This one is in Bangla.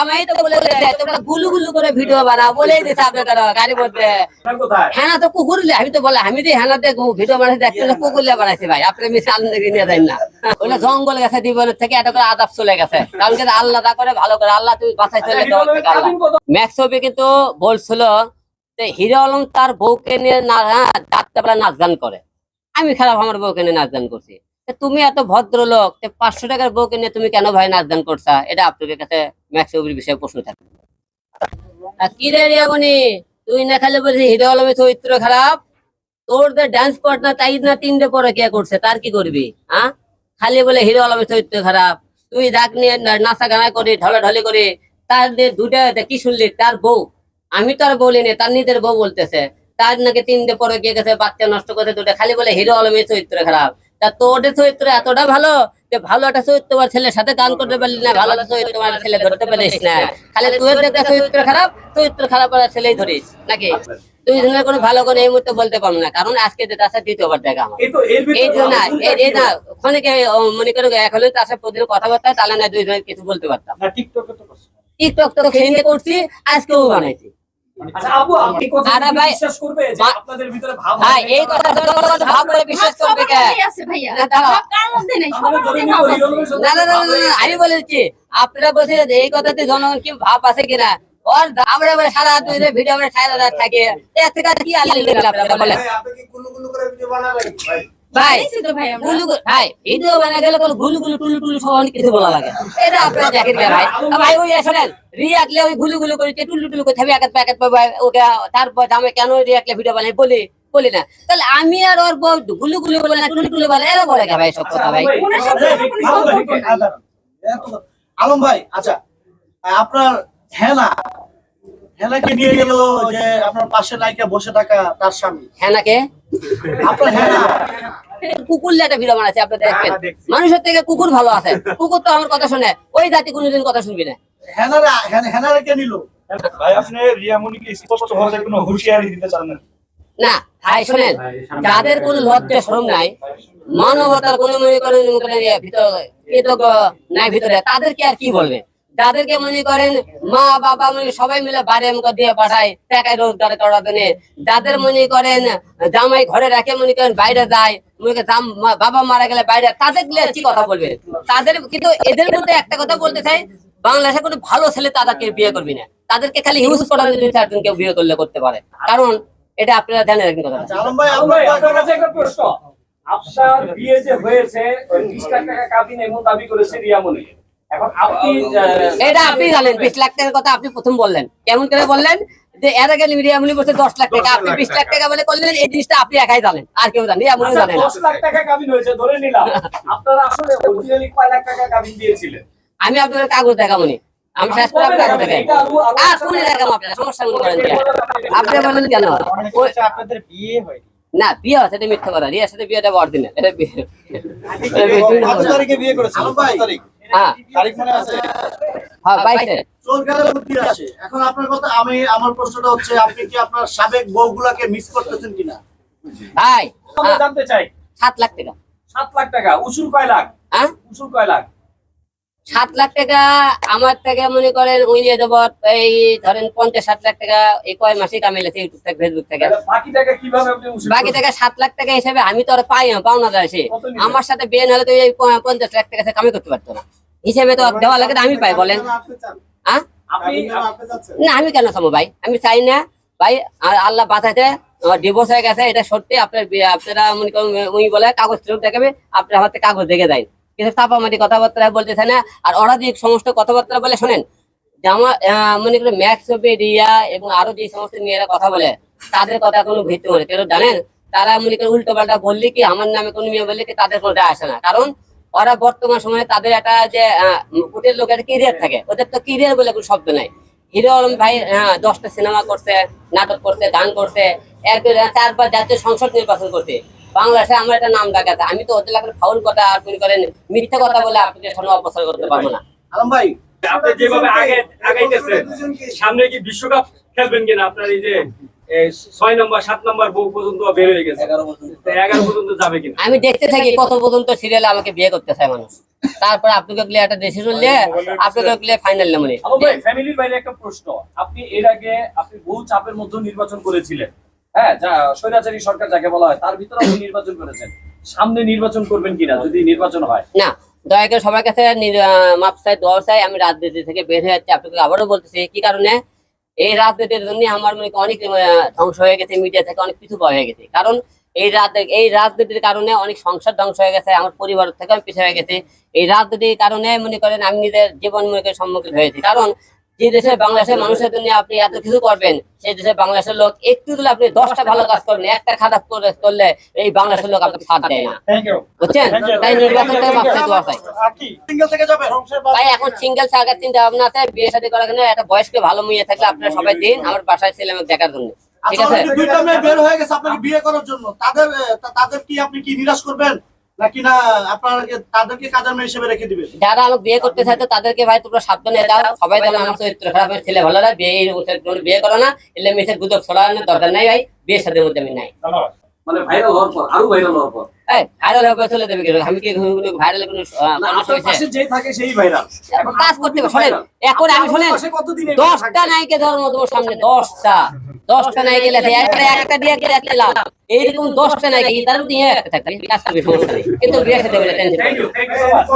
আমি তো বলে দিয়েছে, তোমরা গুলু গুলু করে ভিডিও বানাও। বলেই দিছে আপনাদের গাড়ির মধ্যে হ্যাঁ তো কুকুর আমি তো বলে আমি তো হ্যানাতে ভিডিও বানাইছি দেখতে হলে কুকুর লে বানাইছি ভাই। আপনি মিশে আনন্দ নিয়ে যাই না। ওইটা জঙ্গল গেছে থেকে এটা করে আদাব চলে গেছে। কারণ কি আল্লাহ তা করে ভালো করে আল্লাহ তুমি বাঁচাই চলে ম্যাক্সবি কিন্তু বলছিল যে হিরো আলম তার বউকে নিয়ে না হ্যাঁ রাত্রেবেলা নাচ গান করে। আমি খারাপ আমার বউকে নিয়ে নাচ গান করছি। তুমি এত ভদ্রলোক পাঁচশো টাকার বউকে নিয়ে তুমি কেন ভাই নাচ গান করছা? এটা আপনাদের কাছে ম্যাক্সবির বিষয়ে প্রশ্ন থাকে কি রে রিয়ামণি? তুই না খালি বলছিস হিরো আলমের চরিত্র খারাপ? তোর যে ড্যান্স পার্টনার তাই না তিনটে পরে কে করছে? তার কি করবি হ্যাঁ খালি বলে হিরো আলমের চরিত্র খারাপ। তুই ডাক নিয়ে নাচা গানা করে, ঢলাঢলি করে, তার দুটা কি শুনলি? তার বউ। আমি তো আর বলিনি তার নিজের বউ বলতেছে। তার নাকি তিনটে পরে গিয়ে গেছে, বাচ্চা নষ্ট করে দুটো খালি বলে হিরো আলমের চরিত্র খারাপ। তা তোর চরিত্র এতটা ভালো যে ভালো একটা চরিত্রবার ছেলের সাথে গান করতে পারলি না ভালো একটা চরিত্রবার ছেলে ধরতে পারিস না। খালি তুই একটা চরিত্র খারাপ চরিত্র খারাপ আর ছেলেই ধরিস নাকি? তুই কোনো ভালো করে এই মুহূর্তে বলতে পারব না কারণ আজকে যেটা আছে দ্বিতীয়বার দেখা আমার। এই জন্য না এই- না অনেকে মনে করে এখন তার সাথে প্রতিদিন কথাবার্তা তাহলে না দুইজনের কিছু বলতে পারতাম। টিকটকে তো টিকটক তো সেদিনে করছি আজকেও বানাইছি। আমি বলেছি আপনারা বলছেন যে এই কথাতে জনগণ কি ভাব আছে কিনা? ওর আমরা বলে সারা ধরে ভিডিও আমরা সারা রাত থাকে। এর থেকে কি আল্লাহ আপনারা ভাই ভাই। গুলু গুলু- ভিডিও বানা গেলে কোনো গুলু গুলু টুলু টুলু সব অনেক কিছু বলা লাগে। এটা আপনারা দেখেন ভাই ভাই। ওই শোনেন রিয়াকলে ওই গুলু গুলু করে টুলু টুলু করে থাকবে একাত প্যাকেট পাবে ওকে তারপর আমি কেন রিয়াকলে ভিডিও বানাই বলি বলি না। তাহলে আমি আর ওর বউ গুলু গুলু বলে না টুলু টুলু বলে এরা বলে ভাই সব কথা ভাই। ভাই। আলম ভাই আচ্ছা আপনার হেনা হেনাকে নিয়ে গেল যে আপনার পাশে নায়িকা বসে থাকা তার স্বামী। হ্যাঁ নাকি আপনার হেনা কুকুর একটা ভিডিও বানাচ্ছে আপনারা দেখবেন। হ্যাঁ, মানুষের থেকে কুকুর ভালো আছে। কুকুর তো আমার কথা শুনে। ওই জাতি কোনোদিন কথা শুনবি না। হেনারা হেন- হেনারা কে নিল? ভাই আপনি রিয়ামণিকে স্পষ্ট ভাবে কোনো হুঁশিয়ারি দিতে চান না। না ভাই শোনেন যাদের কোনো লজ্জা শ্রম নাই মানবতার কোনো মনে করেন ভিতরে নাই ভিতরে তাদেরকে আর কি বলবে? যাদেরকে মনে করেন মা বাবা মনে সবাই মিলে বাড়ি আমাকে দিয়ে পাঠায় টাকায় রোজগার করার জন্য যাদের মনে করেন জামাই ঘরে রাখে মনে করেন বাইরে যায় মনে জাম- বাবা মারা গেলে বাইরে তাদের কি কথা বলবে? তাদের কিন্তু এদের মধ্যে একটা কথা বলতে চাই বাংলাদেশে কোনো ভালো ছেলে তাদেরকে বিয়ে করবি না। তাদেরকে খালি ইউজ করার জন্য চারজনকে বিয়ে করলে করতে পারে। কারণ এটা আপনারা ধ্যানে রাখেন কথা। আচ্ছা, আপনার বিয়ে যে হয়েছে ওই বিশ লাখ টাকা কাবিন এমন দাবি করেছে আপনি আহ, এটা আপনি জানেন বিশ লাখ টাকার কথা আপনি প্রথম বললেন। কেমন করে বললেন? যে এর আগে মিডিয়া মূল্য বলছে দশ লাখ টাকা আপনি বিশ লাখ টাকা। বলে করলেন এই জিনিসটা আপনি একাই জানেন আর কেউ জানেন আচ্ছা, জানেন দশ লাখ টাকা কাবিন হয়েছে ধরে নিলাম। আপনারা আসলে অরিজিনালি কয় লাখ টাকা কাবিন দিয়েছিলেন? আমি আপনাদের কাগজ দেখাবো নি। আমি শেষ করে আপনার কাগজ দেখাই। আরো- দেখাবো আপনার সমস্যা মনে করেন আপনি বলেন কেন? আপনাদের বিয়ে হয় না বিয়ে আছে এটা মিথ্যা কথা। রিয়ার সাথে বিয়েটা এটা বিয়ে এটা বিয়ে। তারিখে বিয়ে ভাই তারিখ? হ্যাঁ তারিখ মনে আছে? হ্যাঁ বাইশে চোর গেলে বুদ্ধি আসে। এখন আপনার কথা আমি আমার প্রশ্নটা হচ্ছে আপনি কি আপনার সাবেক বউগুলাকে মিস করতেছেন কিনা? ভাই আমরা হ্যাঁ, জানতে চাই। সাত লাখ টাকা। সাত লাখ টাকা উসুল কয় লাখ? হ্যাঁ? উসুল কয় লাখ? সাত লাখ টাকা আমার থেকে মনে করেন উই নিয়ে দেবো এই ধরেন পঞ্চাশ ষাট লাখ টাকা এই কয় মাসে কামিয়েছে ইউটিউব থেকে ফেসবুক থেকে। বাকি টাকা কীভাবে বাকি টাকা সাত লাখ টাকা হিসেবে আমি তো আর পাই না পাওনা যায় সে। আমার সাথে বিয়ে না হলে তো এই পঞ্চাশ লাখ টাকা কামি করতে পারতো না। হিসেবে তো দেওয়া লাগে আমি পাই বলেন। হ্যাঁ না আমি কেন চাবো ভাই? আমি চাই না ভাই আল্লাহ বাঁচাইতে ডিভোর্স হয়ে গেছে এটা সত্যি আপনার আপনারা মনে করুন উই বলে কাগজ দেখাবে আপনার হাতে কাগজ দেখে দেয়। কিন্তু চাপামাটি কথাবার্তা বলতেছে না আর ওরা যে সমস্ত কথাবার্তা বলে শোনেন জামা আহ, মনে করেন ম্যাক্স হবে রিয়া এবং আরও যে সমস্ত মেয়েরা কথা বলে তাদের কথা কোনো ভিত্তি মানে কেন জানেন? তারা মনে করেন উল্টো পাল্টা বললে কি আমার নামে কোনো মেয়ে বললে কি তাদের কোনো যায় আসে না। কারণ ওরা বর্তমান সময়ে তাদের একটা যে কুটের লোকের কেরিয়ার থাকে। ওদের তো কেরিয়ার বলে কোনো শব্দ নাই। হিরো আলম ভাই হ্যাঁ দশটা সিনেমা করছে নাটক করছে গান করছে। এক চারবার জাতীয় সংসদ নির্বাচন করছে। বাংলাদেশে আমার একটা নাম ডাক আছে। আমি তো ওদের লাগে ফাউল কথা আর মনে করেন মিথ্যা কথা বলে আপনাদের সামনে অপসার করতে পারব না। আলম ভাই আপনি যেভাবে আগে আগাইতেছেন সামনে কি বিশ্বকাপ খেলবেন কিনা আপনার এই যে ছয় নম্বর সাত নম্বর বউ পর্যন্ত বের হয়ে গেছে। এগারো পর্যন্ত। যাবে কিনা? আমি দেখতে থাকি কত পর্যন্ত সিরিয়ালে আমাকে বিয়ে করতে চায় মানুষ। তারপর আপনাকে গেলে একটা ডিসিশন নিয়ে আপনাকে গেলে ফাইনাল নেমনি ফ্যামিলির বাইরে একটা প্রশ্ন। আপনি এর আগে আপনি বহু চাপের মধ্যে নির্বাচন করেছিলেন। হ্যাঁ যা স্বৈরাচারী সরকার যাকে বলা হয় তার ভিতরে আপনি নির্বাচন করেছেন। সামনে নির্বাচন করবেন কিনা যদি নির্বাচন হয়? না দয়া করে সবার কাছে আহ, মাপ চাই দোয়া চাই আমি রাজনীতি থেকে বের হয়ে যাচ্ছি। আপনাকে আবারও বলতেছি কি কারণে? এই রাজনীতির জন্য আমার মনে অনেক ধ্বংস হয়ে গেছে মিডিয়া থেকে অনেক পিছু হয়ে গেছে। কারণ এই রাত এই রাজনীতির কারণে অনেক সংসার ধ্বংস হয়ে গেছে, আমার পরিবার থেকে আমি পিছিয়ে গেছে। এই রাজনীতির কারণে মনে করেন আমি নিজের জীবন মনে সম্মুখীন হয়েছি। কারণ যে দেশে বাংলাদেশের মানুষের জন্য আপনি এত কিছু করবেন সেই দেশে বাংলাদেশের লোক একটু দিলে আপনি দশটা ভালো কাজ করবেন একটা খারাপ করে করলে এই বাংলাদেশের লোক আপনাকে সাথ দেয় না। বুঝছেন? তাই নির্বাচন থেকে মাপ চাই দোয়া চাই কি সিঙ্গেল থেকে যাবেন। এখন সিঙ্গেল থাকার চিন্তা ভাবনা আছে বিয়ে শাদী করার জন্য একটা বয়স্ক ভালো মেয়ে থাকলে আপনারা সবাই দিন আমার বাসায় ছেলে দেখার জন্য। ঠিক আচ্ছা আছে? দুইটা মেয়ে বের হয়ে গেছে আপনাকে বিয়ে করার জন্য। তাদের তাদের কি আপনি কি নিরাশ করবেন? নাকি না আপনার তাদেরকে কাজের মেয়ে হিসেবে রেখে দিবেন? যারা আমাকে বিয়ে করতে চায় তো তাদেরকে ভাই তোমরা সাবধানে দাও সবাই জানো আমার চরিত্র খারাপ ছেলে ভালো না বিয়ে এই বিয়ে করো না। এলে মেয়েছের গুজব ছড়ানোর দরকার নাই ভাই। বিয়ের সাথে মধ্যে আমি নাই। মানে ভাইরাল হওয়ার পর আরও ভাইরাল হওয়ার পর। ভাইরাল হয়ে চলে দেবে আমি কি ভাইরাল কোনো থাকে সেই কাজ করতে শোনেন। এখন আমি শোনেন দশটা নায়িকা ধর্ম তোমার সামনে দশটা। দশটা নায়িকা লেখে এরপরে একটা দিয়ে একটা একটা লাভ এইরকম দশটা নায়িকা তার মধ্যে ইয়ে একটা থাকবে কাজ করবে সমস্যা নেই কিন্তু বিয়ে সাথে বলে tension thank you thank you so much